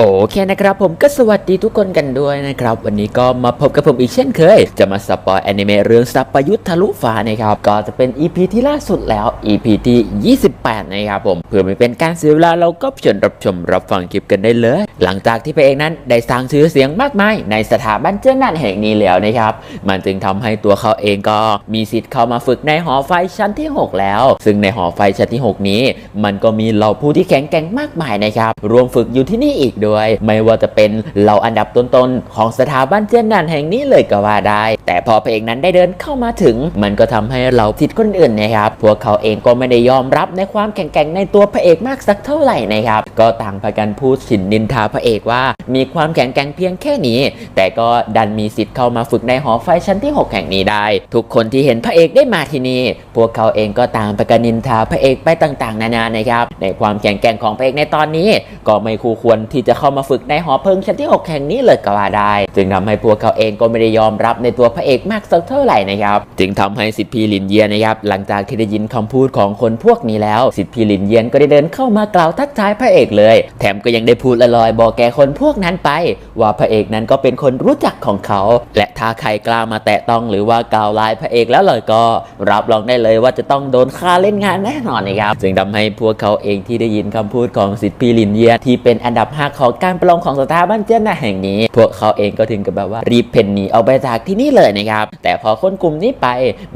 โอเคนะครับผมก็สวัสดีทุกคนกันด้วยนะครับ วันนี้ก็มาพบกับผมอีกเช่นเคย จะมาสปอยแอนิเมะเรื่องสัปยุทธทะลุฟ้านะครับ ก็จะเป็น EP ที่ล่าสุดแล้ว EP ที่ 28 นะครับผม เพื่อไม่เป็นการเสียเวลาเราก็เชิญรับชมรับฟังคลิปกันได้เลย หลังจากที่พระเอกนั้นได้สร้างชื่อเสียงมากมายในสถาบันเจ้านั่นแห่งนี้แล้วนะครับ มันจึงทำให้ตัวเขาเองก็มีสิทธิ์เข้ามาฝึกในหอไฟชั้นที่ 6 แล้ว ซึ่งในหอไฟชั้นที่ 6 นี้ มันก็มีเหล่าผู้ที่แข็งแกร่งมากมายนะครับรวมฝึกอยู่ที่นี่อีกด้วยไม่ว่าจะเป็นเหล่าอันดับต้นๆของสถาบันเจ้านันแห่งนี้เลยก็ว่าได้ แต่พอพระเอกนั้นได้เดินเข้ามาถึง มันก็ทำให้เหล่าสิทธิ์คนอื่นนะครับพวกเขาเองก็ไม่ได้ยอมรับในความแข็งแกร่งในตัวพระเอกมากสักเท่าไหร่นะครับก็ต่างพากันพูดฉินนินทาพระเอกว่า มีความแข็งแกร่งเพียงแค่นี้ แต่ก็ดันมีสิทธิ์เข้ามาฝึกในหอไฟชั้นที่ 6 แห่งนี้ได้ ทุกคนที่เห็นพระเอกได้มาที่นี่พวกเขาเองก็ต่างพากันนินทาพระเอกไปต่างๆ นานานะครับในความแข็งแกร่งของพระเอกในตอนนี้ ก็ไม่คู่ควรที่จะเข้ามาฝึกในหอเพลิงชั้นที่ 6 แห่งนี้เลยก็ว่าได้ จึงทำให้พวกเขาเองก็ไม่ได้ยอมรับในตัวพระเอกมากสักเท่าไหร่นะครับจึงทำให้สิทธิพีลินเยียนนะครับหลังจากที่ได้ยินคำพูดของคนพวกนี้แล้ว สิทธิพีลินเยียนก็ได้เดินเข้ามากล่าวทักทายพระเอกเลย แถมก็ยังได้พูดลอยๆบอกแกคนพวกนั้นไป ว่าพระเอกนั้นก็เป็นคนรู้จักของเขา และถ้าใครกล้ามาแตะต้องหรือว่ากล่าวลายพระเอกแล้วเลยก็ รับรองได้เลยว่าจะต้องโดนฆ่าเล่นงานแน่นอนนะครับจึงทำให้พวกเขาเองที่ได้ยินคำพูดของสิทธิพีลินเยียที่เป็นอันดับห้าของการประลองของสถาบันเจ้าหน้าแห่งนี้ พวกเขาเองก็ถึงกับแบบว่ารีบเพ่นหนีเอาไปจากที่นี่เลยนะครับ แต่พอคนกลุ่มนี้ไป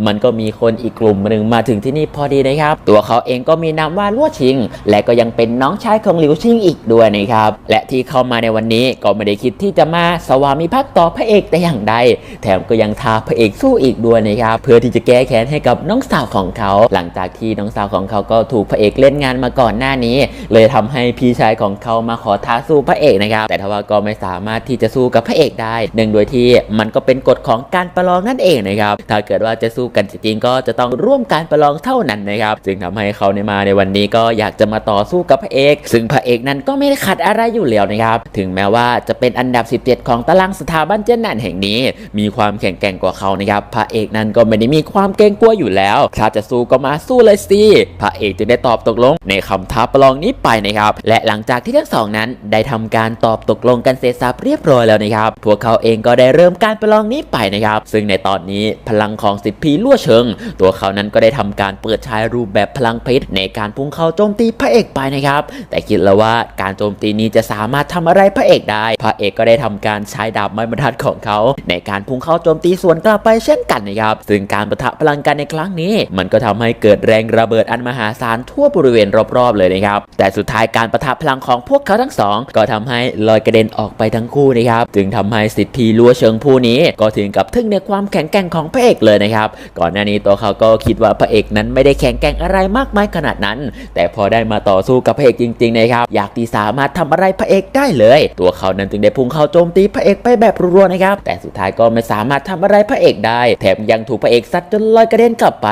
มันก็มีคนอีกกลุ่มหนึ่งมาถึงที่นี่พอดีนะครับ ตัวเขาเองก็มีนามว่าลั่วชิง และก็ยังเป็นน้องชายของหลิวชิงอีกด้วยนะครับ และที่เข้ามาในวันนี้ก็ไม่ได้คิดที่จะมาสวามิภักดิ์ต่อพระเอกแต่อย่างใด แถมก็ยังท้าพระเอกสู้อีกด้วยนะครับ เพื่อที่จะแก้แค้นให้กับน้องสาวของเขา หลังจากที่น้องสาวของเขาก็ถูกพระเอกเล่นงานมาก่อนหน้านี้ เลยทำให้พี่ชายของเขามาขอท้าสู้พระเอกนะครับ แต่ทว่าก็ไม่สามารถที่จะสู้กับพระเอกได้เนื่งโดยที่มันก็เป็นกฎของการประลองนั่นเองนะครับถ้าเกิดว่าจะสู้กันจริงๆก็จะต้องร่วมการประลองเท่านั้นนะครับจึงทำให้เขาในมาในวันนี้ก็อยากจะมาต่อสู้กับพระเอก ซึ่งพระเอกนั้นก็ไม่ได้ขัดอะไรอยู่แล้วนะครับถึงแม้ว่าจะเป็นอันดับ 17 ของตารางสถาบันเจนนันแห่งนี้ มีความแข็งแกร่งกว่าเขานะครับพระเอกนั้นก็ไม่ได้มีความเกรงกลัวอยู่แล้วถ้าจะสู้ก็มาสู้เลยสิพระเอกจึงได้ตอบตกลงในคำท้าประลองนี้ไปนะครับและหลังจากที่ทั้งสองนั้นได้ททำการตอบตกลงกันเสร็จสับเรียบร้อยแล้วนะครับ พวกเขาเองก็ได้เริ่มการประลองนี้ไปนะครับ ซึ่งในตอนนี้พลังของสิทธิพีลั่วเชิง ตัวเขานั้นก็ได้ทำการเปิดใช้รูปแบบพลังพชรในการพุ่งเข้าโจมตีพระเอกไปนะครับ แต่คิดแล้วว่าการโจมตีนี้จะสามารถทำอะไรพระเอกได้ พระเอกก็ได้ทำการใช้ดาบไม้บรรทัดของเขา ในการพุ่งเข้าโจมตีสวนกลับไปเช่นกันนะครับ ซึ่งการประทะพลังกันในครั้งนี้ มันก็ทำให้เกิดแรงระเบิดอันมหาศาลทั่วบริเวณรอบๆเลยนะครับ แต่สุดท้ายการประทะพลังของพวกเขาทั้งสองก็ทำให้ลอยกระเด็นออกไปทั้งคู่นะครับจึงทำให้สิทธิพีลัวเชิงผู้นี้ ก็ถึงกับทึ่งในความแข็งแกร่งของพระเอกเลยนะครับ ก่อนหน้านี้ตัวเขาก็คิดว่าพระเอกนั้นไม่ได้แข็งแกร่งอะไรมากมายขนาดนั้น แต่พอได้มาต่อสู้กับพระเอกจริงๆนะครับอยากที่สามารถทำอะไรพระเอกได้เลย ตัวเขานั้นจึงได้พุ่งเข้าโจมตีพระเอกไปแบบรัวๆนะครับ แต่สุดท้ายก็ไม่สามารถทำอะไรพระเอกได้ แถมยังถูกพระเอกซัดจนลอยกระเด็นกลับไป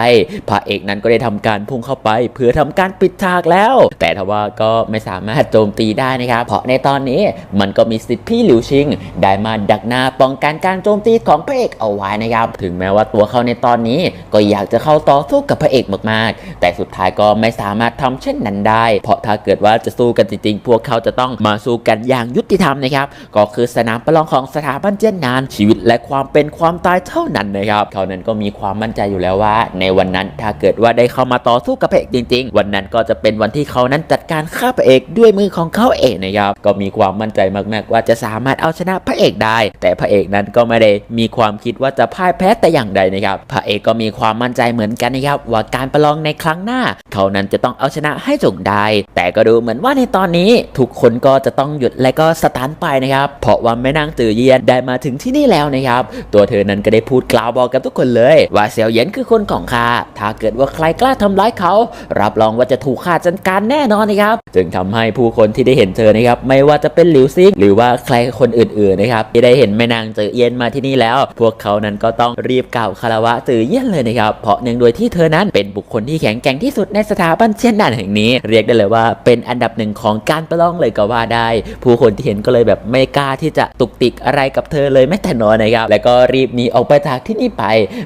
พระเอกนั้นก็ได้ทำการพุ่งเข้าไป เพื่อทำการปิดฉากแล้ว แต่ทว่าก็ไม่สามารถโจมตีได้นะครับ เพราะในตอนนี้ มันก็มีสิทธิ์พี่หลิวชิง ได้มาดักหน้าป้องกันการโจมตีของพระเอกเอาไว้นะครับ ถึงแม้ว่าตัวเขาในตอนนี้ก็อยากจะเข้าต่อสู้กับพระเอกมากๆ แต่สุดท้ายก็ไม่สามารถทำเช่นนั้นได้ เพราะถ้าเกิดว่าจะสู้กันจริงๆ พวกเขาจะต้องมาสู้กันอย่างยุติธรรมนะครับ ก็คือสนามประลองของสถาบันเจนนานชีวิตและความเป็นความตายเท่านั้นนะครับ เขานั้นก็มีความมั่นใจอยู่แล้วว่า ในวันนั้นถ้าเกิดว่าได้เข้ามาต่อสู้กับพระเอกจริง ๆ วันนั้นก็จะเป็นวันที่เขานั้นจัดการฆ่าพระเอกด้วยมือของเขาเองนะครับก็มีความมั่นใจมากๆ ว่าจะสามารถเอาชนะพระเอกได้ แต่พระเอกนั้นก็ไม่ได้มีความคิดว่าจะพ่ายแพ้แต่อย่างใดนะครับ พระเอกก็มีความมั่นใจเหมือนกันนะครับ ว่าการประลองในครั้งหน้า เขานั้นจะต้องเอาชนะให้จงได้ แต่ก็ดูเหมือนว่าในตอนนี้ทุกคนก็จะต้องหยุดและก็สตันไปนะครับ เพราะว่าแม่นางตือเยียนได้มาถึงที่นี่แล้วนะครับ ตัวเธอนั้นก็ได้พูดกล่าวบอกกับทุกคนเลย ว่าเสี่ยวเหย็นคือคนของข้า ถ้าเกิดว่าใครกล้าทำร้ายเขา รับรองว่าจะถูกฆ่าจัดการแน่นอนนะครับ จึงทำให้ผู้คนที่ได้เห็นเธอนะครับไม่ว่าจะเป็นหลิวซิงหรือว่าใครคนอื่นๆนะครับที่ได้เห็นแม่นางตือเยียนมาที่นี่แล้ว พวกเขานั้นก็ต้องรีบกล่าวคารวะตือเยียนเลยนะครับเพราะเนื่องโดยที่เธอนั้นเป็นบุคคลที่แข็งแกร่งที่สุดในสถาบันเช่นนั้นแห่งนี้ เรียกได้เลยว่าเป็นอันดับหนึ่งของการประลองเลยก็ว่าได้ ผู้คนที่เห็นก็เลยแบบไม่กล้าที่จะตุกติกอะไรกับเธอเลยแม้แต่น้อยนะครับแล้วก็รีบหนีออกไปจากที่นี่ไป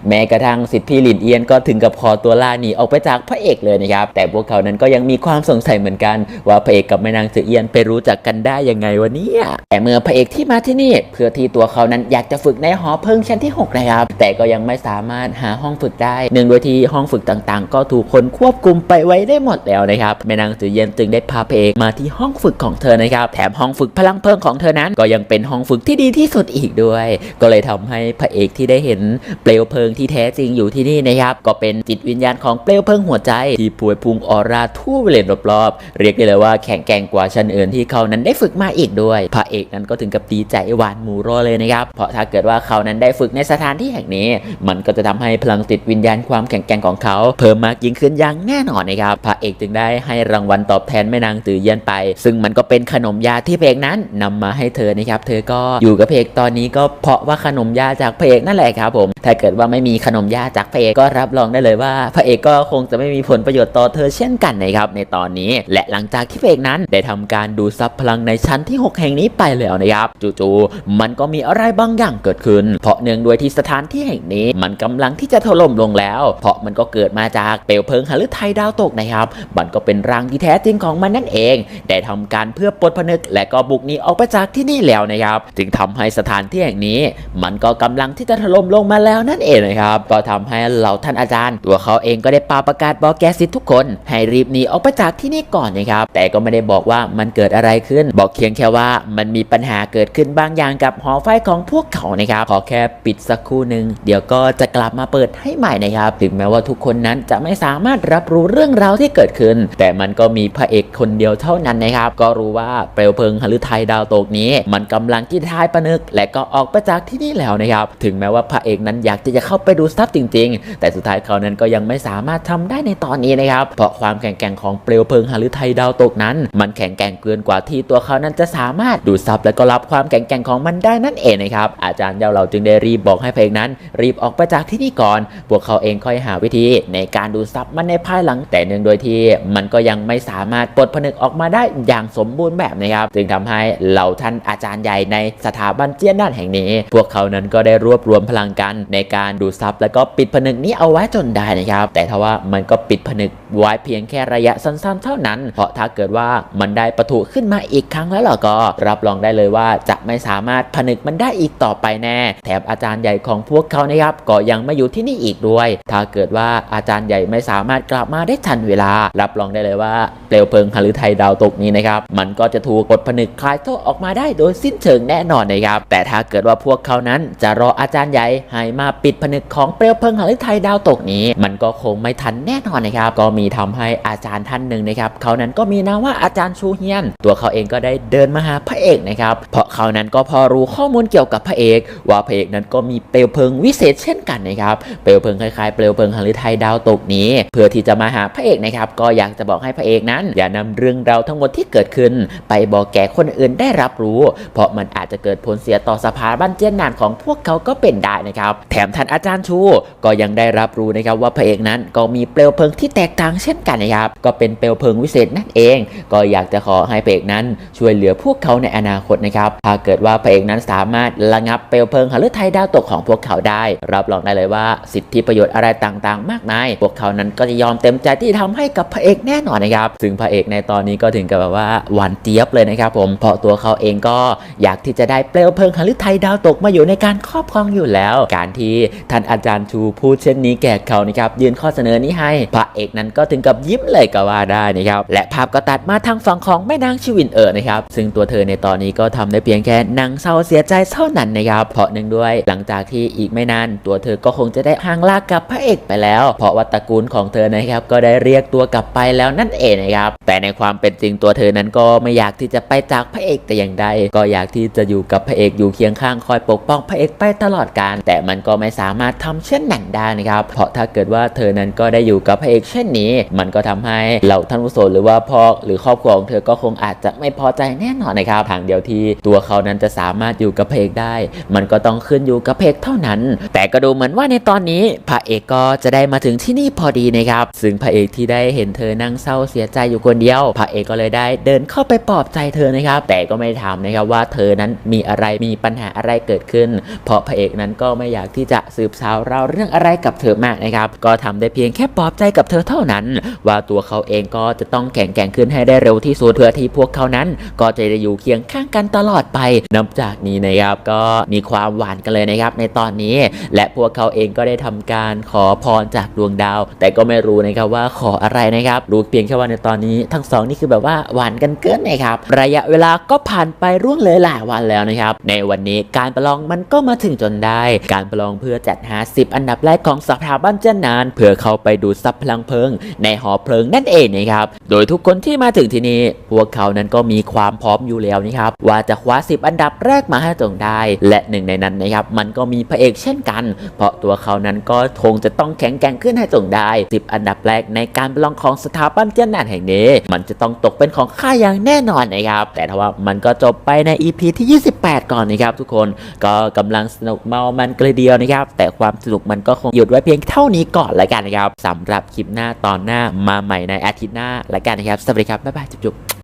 แม้กระทั่งสิทธิพี่หลินเอียนก็ถึงกับขอตัวลาหนีออกไปจากพระเอกเลยนะครับแต่พวกเขานั้นก็ยังมีความสงสัยเหมือนกัน ว่าพระเอกกับแม่นางเสือเอียนไปรู้จักกันกันได้ยังไงวะเนี่ยแต่เมื่อพระเอกที่มาที่นี่ เพื่อที่ตัวเขานั้นอยากจะฝึกในหอเพิงชั้นที่6นะครับ แต่ก็ยังไม่สามารถหาห้องฝึกได้เนื่องโดยที่ห้องฝึกต่างๆ ก็ถูกคนควบคุมไปไว้ได้หมดแล้วนะครับแม่นางจือเย็นจึงได้พาพระเอกมาที่ห้องฝึกของเธอนะครับแถมห้องฝึกพลังเพิงของเธอนั้น ก็ยังเป็นห้องฝึกที่ดีที่สุดอีกด้วย ก็เลยทำให้พระเอกที่ได้เห็นเปลวเพลิงที่แท้จริงอยู่ที่นี่นะครับก็เป็นจิตวิญญาณของเปลวเพลิงหัวใจที่พวยพุ่งออร่าทั่วบริเวณรอบๆเรียกได้เลยว่าแข็งแกร่งกว่าชั้นอื่นที่เขานั้นได้ฝึกมาอีกด้วย พระเอกนั้นก็ถึงกับดีใจหวานหมูรอเลยนะครับ เพราะถ้าเกิดว่าเขานั้นได้ฝึกในสถานที่แห่งนี้ มันก็จะทำให้พลังจิตวิญญาณความแข็งแกร่งของเขาเพิ่มมากยิ่งขึ้นอย่างแน่นอนนะครับ พระเอกจึงได้ให้รางวัลตอบแทนแม่นางตือเยียนไป ซึ่งมันก็เป็นขนมยาที่พระเอกนั้นนำมาให้เธอนะครับ เธอก็อยู่กับพระเอกตอนนี้ก็เพราะว่าขนมยาจากพระเอกนั่นแหละครับผม ถ้าเกิดว่าไม่มีขนมยาจากพระเอกก็รับรองได้เลยว่าพระเอกก็คงจะไม่มีผลประโยชน์ต่อเธอเช่นกันนะครับในตอนนี้ และหลังจากที่พระเอกนั้นได้ทำการดูซับพลังในชั้นที่ 6 แห่งนี้ไปแล้วนะครับ จู่ๆมันก็มีอะไรบางอย่างเกิดขึ้น เพราะเนื่องด้วยที่สถานที่แห่งนี้มันกำลังที่จะถล่มลงแล้ว เพราะมันก็เกิดมาจากเปลวเพลิงหฤทัยดาวตกนะครับ มันก็เป็นร่างที่แท้จริงของมันนั่นเองได้ทำการเพื่อปลดผนึก และก็บุกหนีออกไปจากที่นี่แล้วนะครับ จึงทำให้สถานที่แห่งนี้ มันก็กำลังที่จะถล่มลงมาแล้วนั่นเองนะครับ ก็ทำให้เหล่าท่านอาจารย์ ตัวเขาเองก็ได้ปาประกาศบอกแกสิทธิ์ทุกคน ให้รีบหนีออกไปจากที่นี่ก่อนนะครับ แต่ก็ไม่ได้บอกว่ามันเกิดอะไรขึ้นบอกเพียงแค่ว่ามันมีปัญหาเกิดขึ้นบางอย่างกับหอไฟของพวกเขานะครับขอแค่ปิดสักครู่หนึ่งเดี๋ยวก็จะกลับมาเปิดให้ใหม่นะครับถึงแม้ว่าทุกคนนั้นจะไม่สามารถรับรู้เรื่องราวที่เกิดขึ้น แต่มันก็มีพระเอกคนเดียวเท่านั้นนะครับ ก็รู้ว่าเปลวเพลิงหฤทัยดาวตกนี้ มันกำลังที่ทายประนึก และก็ออกไปจากที่นี่แล้วนะครับ ถึงแม้ว่าพระเอกนั้นอยากที่จะเข้าไปดูทรัพย์จริง ๆ แต่สุดท้ายเขานั้นก็ยังไม่สามารถทำได้ในตอนนี้นะครับ เพราะความแข็งแกร่งของเปลวเพลิงหฤทัยดาวตกนั้น มันแข็งแกร่งเกินกว่าที่ตัวัวเขานั้นจะสามารถดูดซับและก็รับความแข็งแกร่งของมันได้นั่นเองนะครับอาจารย์เยาเราจึงได้รีบบอกให้พระเอกนั้น รีบออกไปจากที่นี่ก่อน พวกเขาเองค่อยหาวิธีในการดูดซับมันในภายหลังแต่เนื่องโดยที่ มันก็ยังไม่สามารถปลดผนึกออกมาได้อย่างสมบูรณ์แบบนะครับจึงทำให้เหล่าท่านอาจารย์ใหญ่ในสถาบันเจียนด้านแห่งนี้ พวกเขานั้นก็ได้รวบรวมพลังกันในการดูดซับและก็ปิดผนึกนี้เอาไว้จนได้นะครับ แต่ทว่ามันก็ปิดผนึกไว้เพียงแค่ระยะสั้นๆ เท่านั้น เพราะถ้าเกิดว่ามันได้ปะทุขึ้นมาอีกครั้งแล้วล่ะก็รับรองได้เลยว่าจะไม่สามารถผนึกมันได้อีกต่อไปแน่ แถมอาจารย์ใหญ่ของพวกเขานะครับก็ยังไม่อยู่ที่นี่อีกด้วย ถ้าเกิดว่าอาจารย์ใหญ่ไม่สามารถกลับมาได้ทันเวลา รับรองได้เลยว่าเปลวเพลิงหฤทัยดาวตกนี้นะครับมันก็จะถูกกดผนึกคลายโทษออกมาได้โดยสิ้นเชิงแน่นอนนะครับแต่ถ้าเกิดว่าพวกเขานั้นจะรออาจารย์ใหญ่ให้มาปิดผนึกของเปลวเพลิงหฤทัยดาวตกนี้ มันก็คงไม่ทันแน่นอนนะครับก็มีทำให้อาจารย์ท่านหนึ่งนะครับเขานั้นก็มีนามว่าอาจารย์ชูเฮียน ตัวเขาเองก็ได้เดินมาหาพระเอกนะครับ เพราะเขานั้นก็พอรู้ข้อมูลเกี่ยวกับพระเอก ว่าพระเอกนั้นก็มีเปลวเพลิงวิเศษเช่นกันนะครับเปลวเพลิงคล้ายๆเปลวเพลิงหฤทัยดาวตกนี้ เพื่อที่จะมาหาพระเอกนะครับ ก็อยากจะบอกให้พระเอกนั้น อย่านำเรื่องราวทั้งหมดที่เกิดขึ้น ไปบอกแก่คนอื่นได้รับรู้ เพราะมันอาจจะเกิดผลเสียต่อสภาบันเจียนนานของพวกเขาก็เป็นได้นะครับ แถมท่านอาจารย์ชูก็ยังได้รับรู้นะครับว่าพระเอกนั้นก็มีเปลวเพลิงที่แตกต่างเช่นกันนะครับ ก็เป็นเปลวเพลิงวิเศษนั่นเอง ก็อยากจะขอให้พระเอกนั้นช่วยเหลือพวกเขาในอนาคตนะครับถ้าเกิดว่าพระเอกนั้นสามารถระงับเปลวเพลิงหฤทัยดาวตกของพวกเขาได้ รับรองได้เลยว่าสิทธิประโยชน์อะไรต่างๆ มากมาย พวกเขานั้นก็จะยอมเต็มใจที่ทำให้กับพระเอกแน่นอนนะครับ ซึ่งพระเอกในตอนนี้ก็ถึงกับแบบว่าหวานเจี๊ยบเลยนะครับผมเพราะตัวเขาเองก็อยากที่จะได้เปลวเพลิงหฤทัยดาวตกมาอยู่ในการครอบครองอยู่แล้ว การที่ท่านอาจารย์ชูพูดเช่นนี้แก่เขานะครับยื่นข้อเสนอนี้ให้พระเอกนั้นก็ถึงกับยิ้มเลยก็ว่าได้นะครับและภาพก็ตัดมาทางฝั่งของแม่นางชิวินเอ๋อนะครับซึ่งตัวเธอในตอนนี้ก็ทำได้เพียงแค่นั่งเศร้าเสียใจเท่านั้นนะครับเพราะหนึ่งด้วยหลังจากที่อีกไม่นานตัวเธอก็คงจะได้ห่างลากับพระเอกไปแล้ว เพราะว่าตระกูลของเธอนะครับก็ได้เรียกตัวกลับไปแล้วนั่นเองนะครับแต่ในความเป็นจริงตัวเธอนั้นก็ไม่อยากที่จะไปจากพระเอกแต่อย่างใดก็อยากที่จะอยู่กับพระเอกอยู่เคียงข้างคอยปกป้องพระเอกไปตลอดกาลแต่มันก็ไม่สามารถทำเช่นนั้นได้นะครับเพราะถ้าเกิดว่าเธอนั้นก็ได้อยู่กับพระเอกเช่นนี้ มันก็ทำให้เหล่าท่านผู้ชมหรือว่าพ่อหรือครอบครัวของเธอก็คงอาจจะไม่พอใจแน่นอนนะครับทางเดียวที่ตัวเขานั้นจะสามารถอยู่กับพระเอกได้ มันก็ต้องขึ้นอยู่กับพระเอกเท่านั้น แต่ก็ดูเหมือนว่าในตอนนี้พระเอกก็จะได้มาถึงที่นี่พอดีนะครับ ซึ่งพระเอกที่ได้เห็นเธอนั่งเศร้าเสียใจอยู่คนเดียวพระเอกก็เลยได้เดินเข้าไปปลอบใจเธอนะครับ แต่ก็ไม่ถามนะครับว่าเธอนั้นมีอะไรมีปัญหาอะไรเกิดขึ้น เพราะพระเอกนั้นก็ไม่อยากที่จะสืบสาวเราเรื่องอะไรกับเธอมากนะครับ ก็ทำได้เพียงแค่ปลอบใจกับเธอเท่านั้น ว่าตัวเขาเองก็จะต้องแข็งแกร่งขึ้นให้ได้เร็วที่สุดเพื่อที่พวกเขานั้นนั้น ก็จะได้อยู่เคียงข้างกันตลอดไป นับจากนี้นะครับก็มีความหวานกันเลยนะครับในตอนนี้ และพวกเขาเองก็ได้ทำการขอพรจากดวงดาว แต่ก็ไม่รู้นะครับว่าขออะไรนะครับรู้เพียงแค่ว่าในตอนนี้ทั้งสองนี่คือแบบว่าหวานกันเกินนะครับระยะเวลาก็ผ่านไปร่วงเลยหลายวันแล้วนะครับ ในวันนี้การประลองมันก็มาถึงจนได้ การประลองเพื่อจัดหา 10 อันดับแรกของสถาบันเจนนาน เพื่อเข้าไปดูซับพลังเพลิง ในหอเพลิงนั่นเองนะครับโดยทุกคนที่มาถึงที่นี่พวกเขานั้นก็มีีความพร้อมอยู่แล้วนะครับว่าจะคว้า 10 อันดับแรกมาให้จงได้ และหนึ่งในนั้นนะครับมันก็มีพระเอกเช่นกัน เพราะตัวเขานั้นก็คงจะต้องแข็งแกร่งขึ้นให้จงได้ 10 อันดับแรกในการประลองของสถาบันเจนนาแห่งนี้ มันจะต้องตกเป็นของข้าอย่างแน่นอนนะครับแต่ทว่ามันก็จบไปใน EP ที่ 28 ก่อนนะครับทุกคนก็กำลังสนุกเมามันกระเดียวนะครับแต่ความสนุกมันก็คงหยุดไว้เพียงเท่านี้ก่อนแล้วกันนะครับสำหรับคลิปหน้าตอนหน้ามาใหม่ในอาทิตย์หน้าแล้วกันนะครับสวัสดีครับบ๊ายบายจุ๊บ